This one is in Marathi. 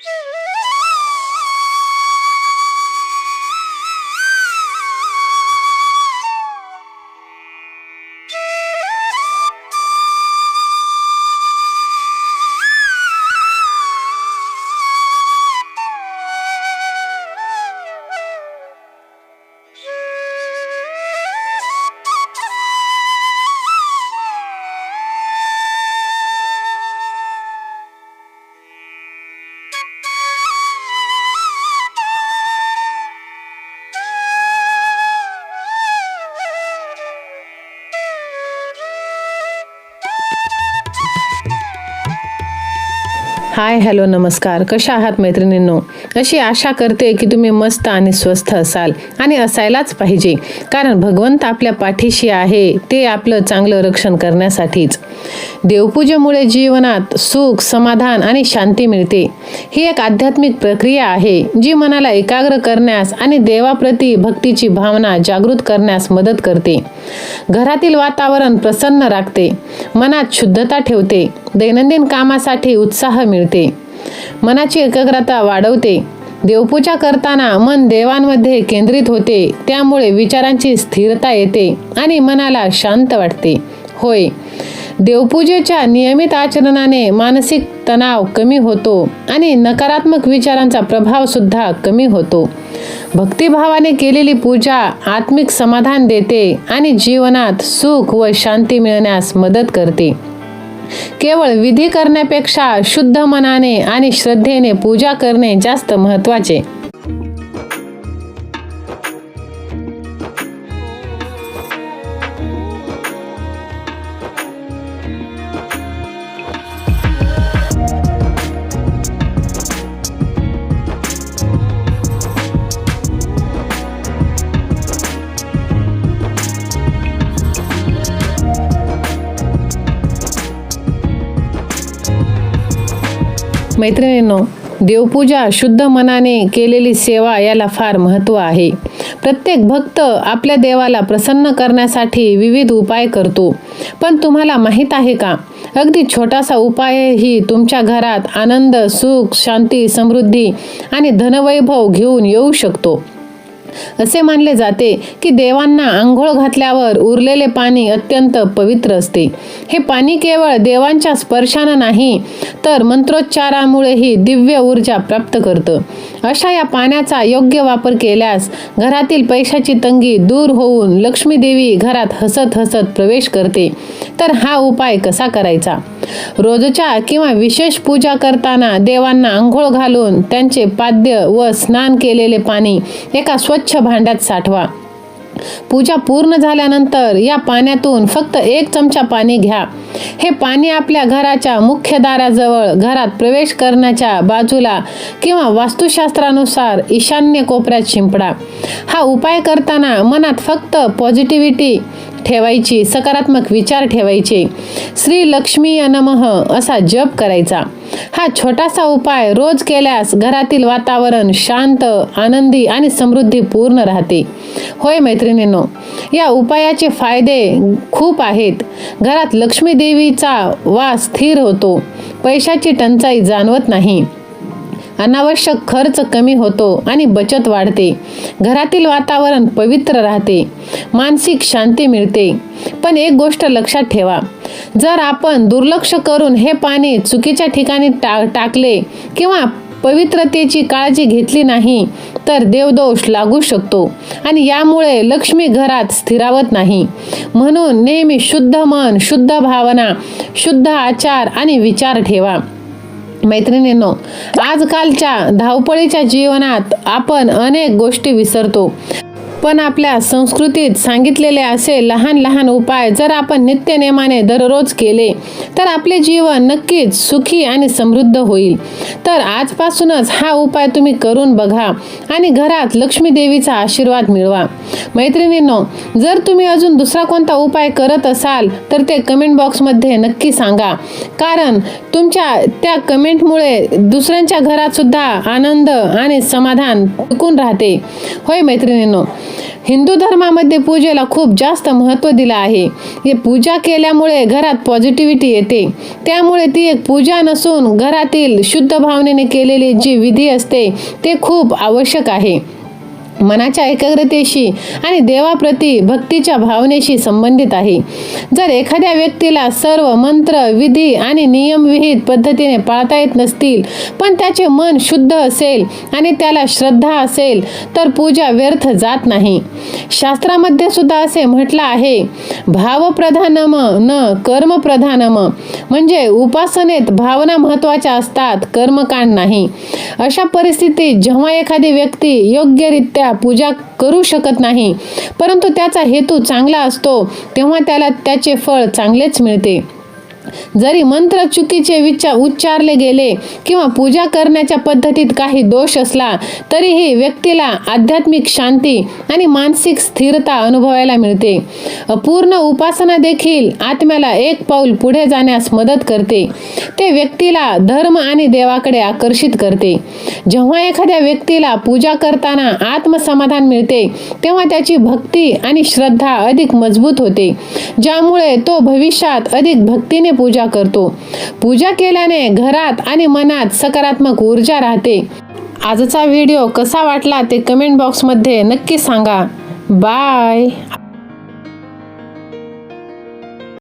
Yeah. हाय हॅलो नमस्कार. कशा आहात मैत्रिणींनो? अशी आशा करते की तुम्ही मस्त आणि स्वस्थ असाल आणि असायलाच पाहिजे. कारण भगवंत आपल्या पाठीशी आहे ते आपलं चांगलं रक्षण करण्यासाठीच. देवपूजेमुळे जीवनात सुख समाधान आणि शांती मिळते. ही एक आध्यात्मिक प्रक्रिया आहे जी मनाला एकाग्र करण्यास आणि देवाप्रती भक्तीची भावना जागृत करण्यास मदत करते. घरातील वातावरण प्रसन्न राखते. मनात शुद्धता ठेवते. दैनंदिन कामासाठी उत्साह मिळते. मनाची एकाग्रता वाढवते. देवपूजा करताना मन देवांमध्ये केंद्रित होते. त्यामुळे विचारांची स्थिरता येते आणि मनाला शांत वाटते. होय. देवपूजेच्या नियमित आचरणाने मानसिक तणाव कमी होतो आणि नकारात्मक विचारांचा प्रभाव सुद्धा कमी होतो. भक्तिभावाने केलेली पूजा आत्मिक समाधान देते आणि जीवनात सुख व शांती मिळण्यास मदत करते. केवळ विधी करण्यापेक्षा शुद्ध मनाने आणि श्रद्धेने पूजा करणे जास्त महत्त्वाचे मैत्रिणींनो देवपूजा शुद्ध मनाने केलेली सेवा याला फार महत्त्व आहे. प्रत्येक भक्त आपल्या देवाला प्रसन्न करण्यासाठी विविध उपाय करतो. पण तुम्हाला माहीत आहे का? अगदी छोटासा उपायही तुमच्या घरात आनंद सुख शांती समृद्धी आणि धनवैभव घेऊन येऊ शकतो. असे मानले जाते की देवांना आंघोळ घातल्यावर उरलेले पाणी अत्यंत पवित्र असते. हे पाणी केवळ देवांच्या स्पर्शानं नाही तर मंत्रोच्चारामुळेही दिव्य ऊर्जा प्राप्त करतं. अशा या पाण्याचा योग्य वापर केल्यास घरातील पैशाची तंगी दूर होऊन लक्ष्मी देवी घरात हसत हसत प्रवेश करते. तर हा उपाय कसा करायचा? रोजच्या किंवा विशेष पूजा करताना देवांना आंघोळ घालून त्यांचे पाद्य व स्नान केलेले पाणी एका स्वच्छ भांड्यात साठवा. पूजा पूर्ण झाल्यानंतर या पाण्यातून फक्त एक चमचा पाणी घ्या. हे पाणी आपल्या घराच्या मुख्य दाराजवळ घरात प्रवेश करण्याच्या बाजूला किंवा वास्तुशास्त्रानुसार ईशान्य कोपऱ्यात शिंपडा. हा उपाय करताना मनात फक्त पॉझिटिव्हिटी ठेवायची सकारात्मक विचार ठेवायचे. श्री लक्ष्मी नमः असा जप करायचा. हा छोटासा उपाय रोज केल्यास घरातील वातावरण शांत आनंदी आणि समृद्धी पूर्ण राहते. होय मैत्रिणींनो या उपायाचे फायदे खूप आहेत. घरात लक्ष्मी देवीचा वास स्थिर होतो. पैशाची टंचाई जाणवत नाही. अनावश्यक खर्च कमी होतो आणि बचत वाढते. घरातील वातावरण पवित्र राहते. मानसिक शांती मिळते. पण एक गोष्ट लक्षात ठेवा. जर आपण दुर्लक्ष करून हे पाणी चुकीच्या ठिकाणी टा टाकले किंवा पवित्रतेची काळजी घेतली नाही तर देवदोष लागू शकतो आणि यामुळे लक्ष्मी घरात स्थिरावत नाही. म्हणून नेहमी शुद्ध मन शुद्ध भावना शुद्ध आचार आणि विचार ठेवा. मैत्रिणींनो आजकालच्या धावपळीच्या जीवनात आपण अनेक गोष्टी विसरतो. पण आपल्या संस्कृतीत सांगितलेले असे लहान लहान उपाय जर आपण नित्यनेमाने दररोज केले तर आपले जीवन नक्कीच सुखी आणि समृद्ध होईल. तर आजपासूनच हा उपाय तुम्ही करून बघा आणि घरात लक्ष्मी देवीचा आशीर्वाद मिळवा. मैत्रिणींनो जर तुम्ही अजून दुसरा कोणता उपाय करत असाल तर ते कमेंट बॉक्समध्ये नक्की सांगा. कारण तुमच्या त्या कमेंटमुळे दुसऱ्यांच्या घरात सुद्धा आनंद आणि समाधान टिकून राहते. होय मैत्रिणींनो हिंदू धर्मामध्ये पूजेला खूप जास्त महत्त्व दिलं आहे. हे पूजा केल्यामुळे घरात पॉझिटिव्हिटी येते. त्यामुळे ती एक पूजा नसून घरातील शुद्ध भावनेने केलेली जी विधी असते ते खूप आवश्यक आहे. मनाच्या एकाग्रतेशी आणि देवाप्रती भक्तीच्या भावनेशी संबंधित आहे. जर एखाद्या व्यक्तीला सर्व मंत्र विधी आणि नियमविहित पद्धतीने पाळता येत नसतील पण त्याचे मन शुद्ध असेल आणि त्याला श्रद्धा असेल तर पूजा व्यर्थ जात नाही. शास्त्रामध्ये सुद्धा असे म्हटलं आहे भावप्रधानम न कर्मप्रधानम म्हणजे उपासनेत भावना महत्त्वाच्या असतात कर्मकांड नाही. अशा परिस्थितीत जेव्हा एखादी व्यक्ती योग्यरित्या पूजा करू शकत नाही. परंतु त्याचा हेतू चांगला असतो तेव्हा त्याला त्याचे फळ चांगलेच मिळते. जरी मंत्र चुकीचे विचार उच्चारले गेले किंवा पूजा करण्याच्या पद्धतीत काही दोष असला तरीही व्यक्तीला आध्यात्मिक शांती आणि मानसिक स्थिरता अनुभवायला मिळते. पूर्ण उपासना देखील आत्म्याला एक पाऊल पुढे जाण्यास मदत करते. ते व्यक्तीला धर्म आणि देवाकडे आकर्षित करते. जेव्हा एखाद्या व्यक्तीला पूजा करताना आत्मसमाधान मिळते तेव्हा त्याची भक्ती आणि श्रद्धा अधिक मजबूत होते ज्यामुळे तो भविष्यात अधिक भक्तीने पूजा करतो. पूजा केल्याने घरात आणि मनात सकारात्मक ऊर्जा राहते. आजचा व्हिडिओ कसा वाटला ते कमेंट बॉक्समध्ये नक्की सांगा. बाय